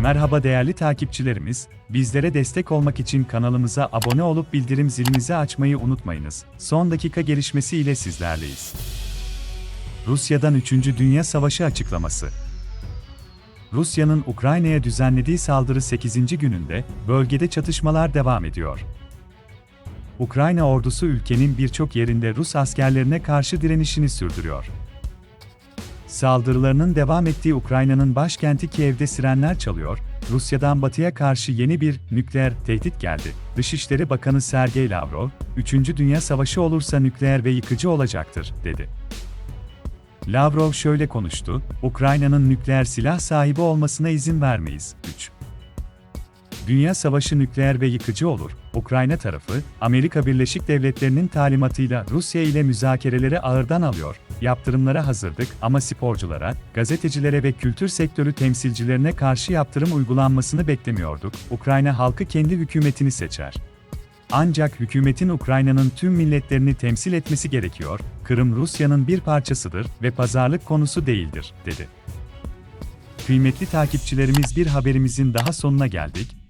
Merhaba değerli takipçilerimiz, bizlere destek olmak için kanalımıza abone olup bildirim zilinizi açmayı unutmayınız. Son dakika gelişmesi ile sizlerleyiz. Rusya'dan 3. Dünya Savaşı açıklaması. Rusya'nın Ukrayna'ya düzenlediği saldırı 8. gününde bölgede çatışmalar devam ediyor. Ukrayna ordusu ülkenin birçok yerinde Rus askerlerine karşı direnişini sürdürüyor. Saldırılarının devam ettiği Ukrayna'nın başkenti Kiev'de sirenler çalıyor, Rusya'dan batıya karşı yeni bir nükleer tehdit geldi. Dışişleri Bakanı Sergey Lavrov, 3. Dünya Savaşı olursa nükleer ve yıkıcı olacaktır, dedi. Lavrov şöyle konuştu, Ukrayna'nın nükleer silah sahibi olmasına izin vermeyiz. 3. Dünya savaşı nükleer ve yıkıcı olur. Ukrayna tarafı, Amerika Birleşik Devletleri'nin talimatıyla Rusya ile müzakereleri ağırdan alıyor. Yaptırımlara hazırdık ama sporculara, gazetecilere ve kültür sektörü temsilcilerine karşı yaptırım uygulanmasını beklemiyorduk. Ukrayna halkı kendi hükümetini seçer. Ancak hükümetin Ukrayna'nın tüm milletlerini temsil etmesi gerekiyor. Kırım Rusya'nın bir parçasıdır ve pazarlık konusu değildir, dedi. Kıymetli takipçilerimiz bir haberimizin daha sonuna geldik.